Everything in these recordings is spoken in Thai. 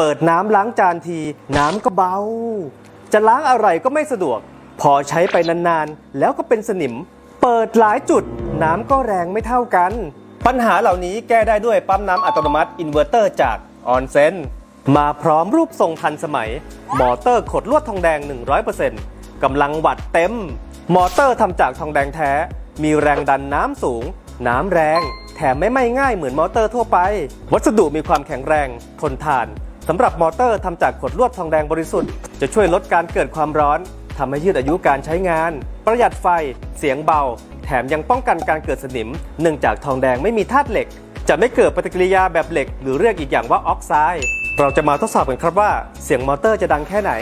เปิดน้ำล้างจานที น้ำก็เบา จะล้างอะไรก็ไม่สะดวก พอใช้ไปนานๆ แล้วก็เป็นสนิม เปิดหลายจุด น้ำก็แรงไม่เท่ากัน ปัญหาเหล่านี้แก้ได้ด้วยปั๊มน้ำอัตโนมัติอินเวอร์เตอร์จากออนเซนมาพร้อมรูปทรงทันสมัย มอเตอร์ขดลวดทองแดง 100%กำลังวัดเต็ม มอเตอร์ทำจากทองแดงแท้ มีแรงดันน้ำสูง น้ำแรง แถมไม่ไหม้ง่ายเหมือนมอเตอร์ทั่วไป วัสดุมีความแข็งแรง ทนทาน สำหรับมอเตอร์ทำจากขดลวดทองแดงบริสุทธิ์จะช่วยลดการเกิดความร้อนทำให้ยืดอายุการใช้งาน ประหยัดไฟ เสียงเบา แถมยังป้องกันการเกิดสนิม เนื่องจากทองแดงไม่มีธาตุเหล็ก จะไม่เกิดปฏิกิริยาแบบเหล็ก หรือเรียกอีกอย่างว่าออกไซด์เราจะมาทดสอบกันครับว่า เสียงมอเตอร์จะดังแค่ไหน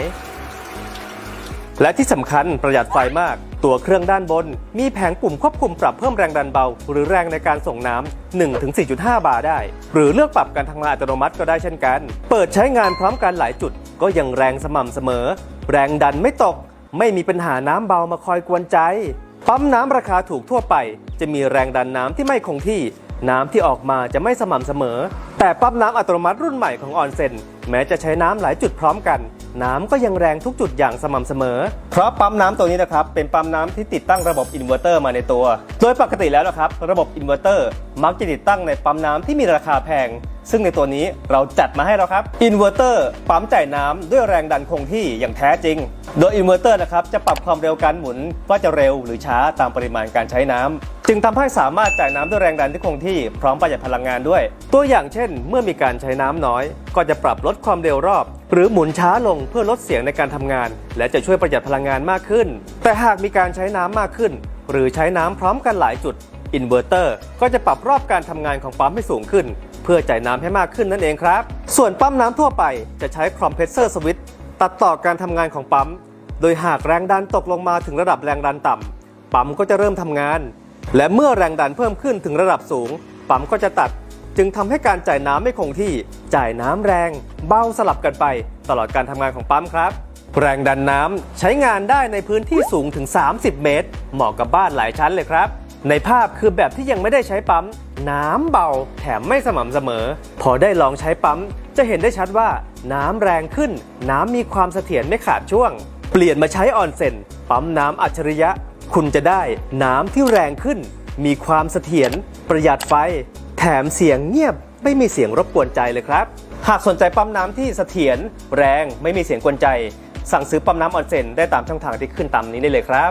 และที่สำคัญประหยัดไฟมาก ตัวเครื่องด้านบน มีแผงปุ่มควบคุมปรับเพิ่มแรงดันเบา หรือแรงในการส่งน้ำ1-4.5 บาร์ได้ หรือเลือกปรับการทำงานอัตโนมัติก็ได้เช่นกัน เปิดใช้งานพร้อมกันหลายจุด ก็ยังแรงสม่ำเสมอ แรงดันไม่ตก ไม่มีปัญหาน้ำเบามาคอยกวนใจ ปั๊มน้ำราคาถูกทั่วไป จะมีแรงดันน้ำที่ไม่คงที่ น้ำที่ออกมาจะไม่สม่ำเสมอ แต่ปั๊มน้ำอัตโนมัติรุ่นใหม่ของออนเซนแม้จะใช้น้ำหลายจุดพร้อมกัน น้ำก็ยังแรงทุกจุดอย่างสม่ำเสมอ เพราะปั๊มน้ำตัวนี้นะครับเป็นปั๊มน้ำที่ติดตั้งระบบอินเวอร์เตอร์มาในตัว โดยปกติแล้วนะครับระบบอินเวอร์เตอร์มักจะติดตั้งในปั๊มน้ำที่มีราคาแพง ซึ่งในตัวนี้เราจัดมาให้แล้วครับอินเวอร์เตอร์ปั๊มจ่ายน้ำด้วยแรงดันคงที่อย่างแท้จริง โดยอินเวอร์เตอร์นะครับจะปรับความเร็วการหมุนว่าจะเร็วหรือช้าตามปริมาณการใช้น้ำ จึงทำให้สามารถจ่ายน้ำด้วยแรงดันที่คงที่พร้อมประหยัดพลังงานด้วย ตัวอย่างเช่น เมื่อมีการใช้น้ำน้อย ก็จะปรับลดความเร็วรอบ หรือหมุนช้าลงเพื่อลดเสียงในการทำงาน และจะช่วยประหยัดพลังงานมากขึ้น แต่หากมีการใช้น้ำมากขึ้น หรือใช้น้ำพร้อมกันหลายจุดอินเวอร์เตอร์ก็จะปรับรอบการทำงานของปั๊มให้สูงขึ้น เพื่อจ่ายน้ำให้มากขึ้นนั่นเองครับ ส่วนปั๊มน้ำทั่วไปจะใช้คอมเพรสเซอร์สวิตตัดต่อการทำงานของปั๊ม โดยหากแรงดันตกลงมาถึงระดับแรงดันต่ำปั๊มก็จะเริ่มทำงาน และเมื่อแรงดันเพิ่มขึ้นถึงระดับสูง ปั๊มก็จะตัด จึงทำให้การจ่ายน้ำไม่คงที่ จ่ายน้ำแรง เบาสลับกันไป ตลอดการทำงานของปั๊มครับ แรงดันน้ำใช้งานได้ในพื้นที่สูงถึง 30 เมตร เหมาะกับบ้านหลายชั้นเลยครับ ในภาพคือแบบที่ยังไม่ได้ใช้ปั๊ม น้ำเบาแถมไม่สม่ำเสมอ พอได้ลองใช้ปั๊ม จะเห็นได้ชัดว่า น้ำแรงขึ้น น้ำมีความเสถียรไม่ขาดช่วง เปลี่ยนมาใช้ออนเซนปั๊มน้ำอัจฉริยะ คุณจะได้น้ำที่แรงขึ้น มีความเสถียรประหยัดไฟ แถมเสียงเงียบไม่มีเสียงรบกวนใจเลยครับ หากสนใจปั๊มน้ำที่เสถียรแรงไม่มีเสียงกวนใจ สั่งซื้อปั๊มน้ำออนเซนได้ตามช่องทางที่ขึ้นตามนี้ได้เลยครับ